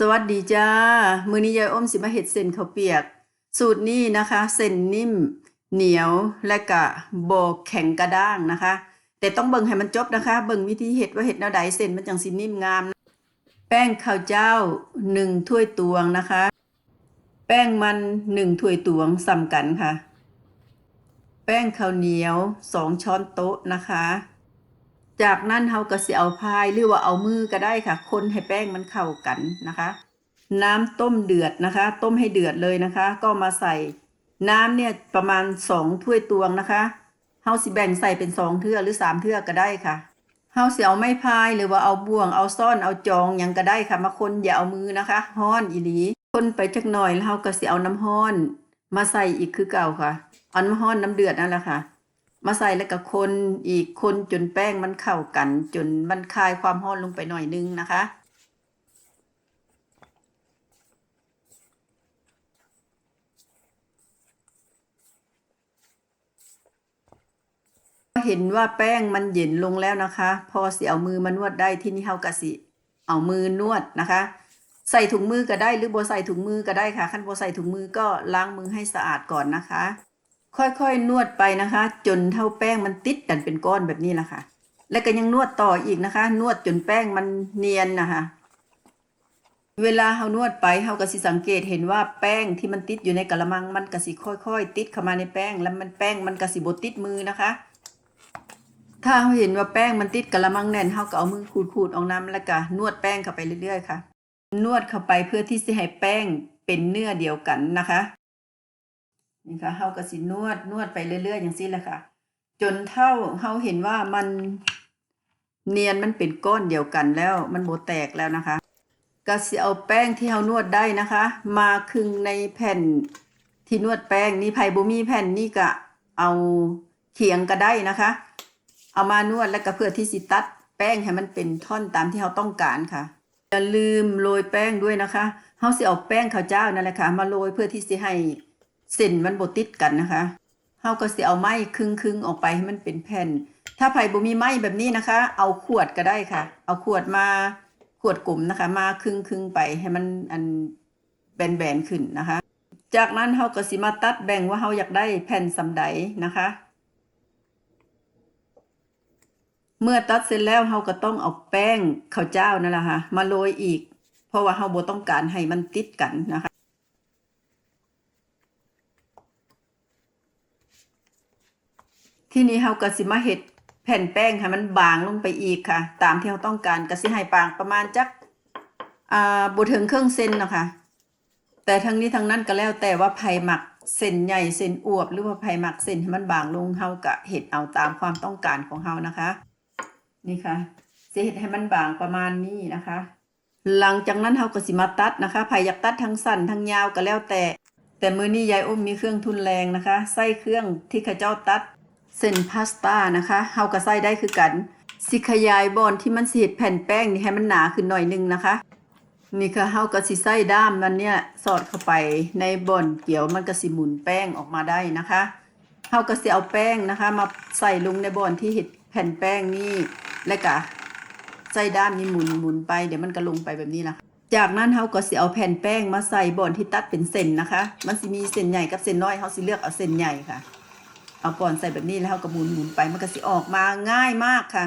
สวัสดีจ้า มือนี้ยายอ้มสิมาเฮ็ดเส้นข้าวเปียก สูตรนี้นะคะเส้นนิ่ม เหนียวและก็บ่แข็งกระด้างนะคะ แต่ต้องเบิ่งให้มันจบนะคะ เบิ่งวิธีเฮ็ดว่าเฮ็ดแนวใดเส้นมันจังสินิ่มงาม แป้งข้าวเจ้า1ถ้วยตวงนะคะ แป้งมัน1ถ้วยตวงสำกันค่ะ แป้งข้าวเหนียว2ช้อนโต๊ะนะคะ จากนั้นเราก็สิเอาพายหรือว่าเอามือก็ได้ค่ะ คนให้แป้งมันเข้ากันนะคะ น้ำต้มเดือดนะคะ ต้มให้เดือดเลยนะคะ ก็มาใส่น้ำเนี่ยประมาณสองถ้วยตวงนะคะเฮาสิแบ่งใส่เป็นสองเทื่อหรือสามเทื่อก็ได้ค่ะเฮาสิเอาไม้พายหรือว่าเอาบ่วงเอาซ่อนเอาจองยังก็ได้ค่ะมาคนอย่าเอามือนะคะฮ้อนอีหลีคนไปจักหน่อยแล้วเฮาก็สิเอาน้ำฮ้อน มาใส่อีกคือเก่าค่ะเอาน้ำฮ้อนน้ำเดือดนั่นแหละค่ะ มาใส่แล้วก็คนอีกคนจนแป้งมันเข้ากัน จนมันคลายความร้อนลงไปหน่อยนึงนะคะ เห็นว่าแป้งมันเย็นลงแล้วนะคะ พอสิเอามือมานวดได้ที่นี่เฮากะสิ เอามือนวดนะคะใส่ถุงมือก็ได้หรือบ่ใส่ถุงมือก็ได้ค่ะขั้นบ่ใส่ถุงมือก็ล้างมือให้สะอาดก่อนนะคะ ค่อยๆ นวดไปนะคะ จนเท่าแป้งมันติดกันเป็นก้อนแบบนี้แหละค่ะ แล้วก็ยังนวดต่ออีกนะคะ นวดจนแป้งมันเนียนนะคะ เวลาเฮานวดไปเฮาก็สิสังเกตเห็นว่าแป้งที่มันติดอยู่ในกะละมังมันก็สิค่อย ๆ ติดเข้ามาในแป้ง แล้วมันแป้งมันก็สิบ่ติดมือนะคะ ถ้าเราเห็นว่าแป้งมันติดกะละมังแน่นเฮาก็เอามือขูดๆออกน้ำแล้วก็นวดแป้งเข้าไปเรื่อยๆค่ะ นวดเข้าไปเพื่อที่จะให้แป้งเป็นเนื้อเดียวกันนะคะ นี่ค่ะเฮาก็สินวดนวดไปเรื่อยๆอย่างซี่แหละค่ะ จนเท่าเฮาเห็นว่ามันเนียนมันเป็นก้อนเดียวกันแล้ว มันโบแตกแล้วนะคะก็สิเอาแป้งที่เฮานวดได้นะคะ มาคึงในแผ่นที่นวดแป้งนี่ไผ่บ่มีแผ่นนี่ก็เอาเขียงก็ได้นะคะ เอามานวดแล้วก็เพื่อที่สิตัดแป้งให้มันเป็นท่อนตามที่เราต้องการค่ะอย่าลืมโรยแป้งด้วยนะคะเฮาสิเอาแป้งข้าวเจ้านั่นแหละค่ะมาโรยเพื่อที่สิให้ เส้นมันบ่ติดกันนะคะเฮาก็สิเอาไม้ครึ่งๆออกไปให้มันเป็นแผ่น ถ้าไผบ่มีไม้แบบนี้นะคะ เอาขวดก็ได้ค่ะ เอาขวดมาขวดกลุ่มนะคะ มาครึ่งๆไปให้มันอันแบนๆขึ้นนะคะ จากนั้นเฮาก็สิมาตัดแบ่งว่าเฮาอยากได้แผ่นสำใดนะคะ เมื่อตัดเสร็จแล้วเราก็ต้องเอาแป้งข้าวเจ้านั่นแหละค่ะมาโรยอีก เพราะว่าเราบ่ต้องการให้มันติดกันนะคะ ที่นี้เราก็สิมาเฮ็ดแผ่นแป้งให้มันบางลงไปอีกค่ะ ตามที่เราต้องการก็สิให้บางประมาณจักอ่าบ่ถึงครึ่งเซนเนาะค่ะแต่ทั้งนี้ทั้งนั้นก็แล้วแต่ว่าไผหมักเส้นใหญ่เส้นอวบ หรือว่าไผหมักเส้นให้มันบางลงเฮาก็เฮ็ดเอาตามความต้องการของเฮานะคะ นี่ค่ะสิเฮ็ดให้มันบางประมาณนี้นะคะ หลังจากนั้นเฮาก็สิมาตัดนะคะไผอยากตัดทั้งสั้นทั้งยาวก็แล้วแต่ แต่มื้อนี้ยายอุ้มมีเครื่องทุนแรงนะคะ ใส่เครื่องที่เขาเจ้าตัด เส้นพาสต้านะคะเฮาก็ใส่ได้คือกัน สิขยายบอนที่มันสิเฮ็ดแผ่นแป้งนี่ให้มันหนาขึ้นหน่อยนึงนะคะ นี่ค่ะเฮาก็สิใส่ด้ามมันเนี่ยสอดเข้าไปในบอนเกี่ยวมันก็สิหมุนแป้งออกมาได้นะคะเฮาก็สิเอาแป้งนะคะ มาใส่ลงในบอนที่เฮ็ดแผ่นแป้งนี่แล้วก็ใส่ด้ามนี้หมุนหมุนไปเดี๋ยวมันก็ลงไปแบบนี้ล่ะคะจากนั้นเฮาก็สิเอาแผ่นแป้งมาใส่บอนที่ตัดเป็นเส้นนะคะ มันสิมีเส้นใหญ่กับเส้นน้อยเฮาสิเลือกเอาเส้นใหญ่ค่ะ เอาก่อนใส่แบบนี้แล้วเฮาก็หมุนหมุนไปมันก็สิออกมาง่ายมากค่ะ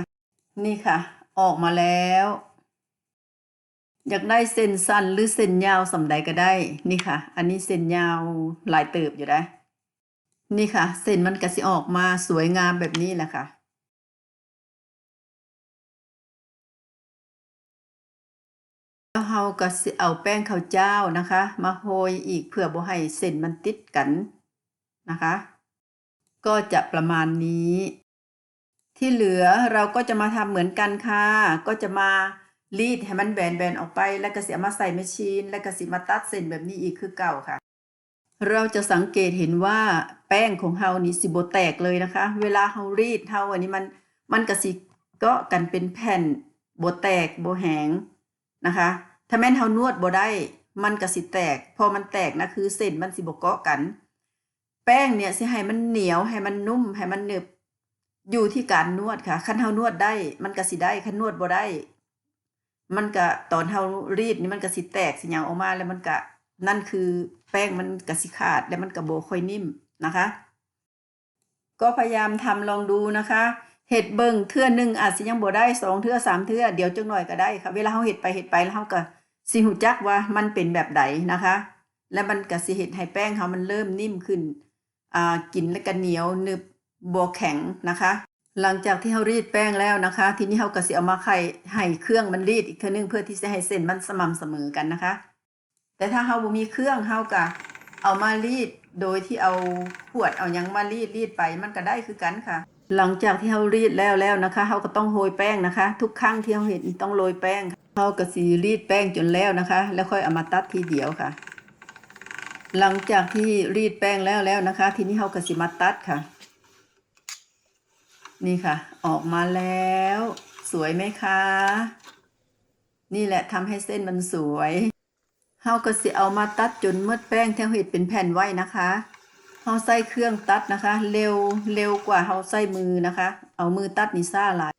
นี่ค่ะ ออกมาแล้ว อยากได้เส้นสั้นหรือเส้นยาวสำใดก็ได้นี่ค่ะ อันนี้เส้นยาวหลายเติบอยู่นะนี่ค่ะ เส้นมันก็สิออกมาสวยงามแบบนี้แหละค่ะแล้วเราก็สิเอาแป้งข้าวเจ้านะคะ มาโรยอีกเพื่อบ่ให้เส้นมันติดกันนะคะ ก็จะประมาณนี้ ที่เหลือเราก็จะมาทำเหมือนกันค่ะ ก็จะมารีดให้มันแบนๆออกไป แล้วก็เสิเอามาใส่แมชชีน แล้วก็สิมาตัดเส้นแบบนี้อีกคือเก่าค่ะ เราจะสังเกตเห็นว่าแป้งของเฮานี่สิบ่แตกเลยนะคะ เวลาเฮารีดเฮาอันนี้มันมันก็สิกาะกันเป็นแผ่นโบแตกโบแหงนะคะ ถ้าแม่นเฮานวดโบได้มันก็สิแตก พอมันแตกนะคือเส้นมันสิบ่เกาะกัน แป้งเนี่ยสิให้มันเหนียวให้มันนุ่มให้มันหนึบอยู่ที่การนวดค่ะคันเฮานวดได้ มันก็สิได้คันนวดบ่ได้ มันก็ตอนเฮารีดนี่มันก็สิแตกสิหยังออกมาแล้วมันก็นั่นคือแป้งมันก็สิขาดแล้วมันก็บ่ค่อยนิ่มนะคะ ก็พยายามทำลองดูนะคะเห็ดเบิงเทื่อหนึงอาจสิยังบ่ได้สองเทื่อสามเทื่อเดี๋ยวจักหน่อยก็ได้ค่ะ เวลาเฮาเฮ็ดไปเฮ็ดไปแล้วเฮาก็สิฮู้จักว่ามันเป็นแบบใดนะคะ และมันก็สิเฮ็ดให้แป้งเฮามันเริ่มนิ่มขึ้น กินแล้วก็เหนียวนึบบ่แข็งนะคะ หลังจากที่เฮารีดแป้งแล้วนะคะ ทีนี้เฮาก็สิเอามาไข่ให้เครื่องมันรีดอีกเทื่อนึงเพื่อที่จะให้เส้นมันสม่ำเสมอกันนะคะ แต่ถ้าเฮาบ่มีเครื่องเฮาก็เอามารีดโดยที่เอาขวดเอายังมารีดรีดไปมันก็ได้คือกันค่ะ หลังจากที่เฮารีดแล้วแล้วนะคะเฮาก็ต้องโรยแป้งนะคะ ทุกครั้งที่เฮาเห็นต้องโรยแป้งเฮาก็สิรีดแป้งจนแล้วนะคะ แล้วค่อยเอามาตัดทีเดียวค่ะ หลังจากที่รีดแป้งแล้วแล้วนะคะ ทีนี้เฮาก็สิมาตัดค่ะ นี่ค่ะ ออกมาแล้ว สวยไหมคะ นี่แหละทำให้เส้นมันสวยเฮาก็สิเอามาตัดจนเมดแป้งที่เฮาเฮ็ดเป็นแผ่นไว้นะคะเฮาใส่เครื่องตัดนะคะ เร็วเร็วกว่าเฮาใส่มือนะคะ เอามือตัดนี่ซ่าหลาย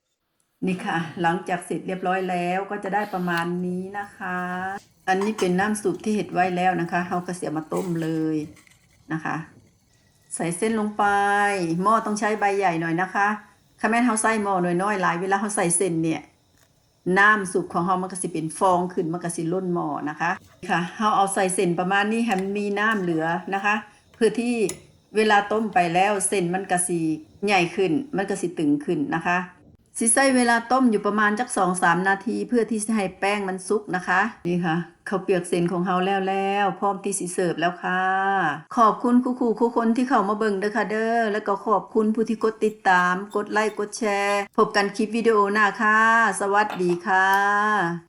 นี่ค่ะ หลังจากเสร็จเรียบร้อยแล้วก็จะได้ประมาณนี้นะคะ อันนี้เป็นน้ำซุปที่เห็ดไว้แล้วนะคะเฮาก็เสียมาต้มเลยนะคะ ใส่เส้นลงไป หม้อต้องใช้ใบใหญ่หน่อยนะคะถ้าแม่นเฮาใส่หม้อน้อยๆหลายเวลาเฮาใส่เส้นเนี่ยน้ำซุปของเฮามันก็สิเป็นฟองขึ้นมันก็สิล้นหม้อนะคะค่ะเฮาเอาใส่เส้นประมาณนี้ให้มันมีน้ำเหลือนะคะ เพื่อที่เวลาต้มไปแล้วเส้นมันก็สิใหญ่ขึ้น มันก็สิตึงขึ้นนะคะ สิใส้เวลาต้มอยู่ประมาณจักสองสามนาที เพื่อที่จะให้แป้งมันสุกนะคะ นี่ค่ะข้าวเปียกเส้นของเฮาแล้วแล้วพร้อมที่สิเสิร์ฟแล้วค่ะ ขอบคุณคู่คู่คู่คนที่เข้ามาเบิ่งเด้อค่ะเด้อแล้วก็ขอบคุณผู้ที่กดติดตาม กดไลค์กดแชร์ พบกันคลิปวิดีโอหน้าค่ะ สวัสดีค่ะ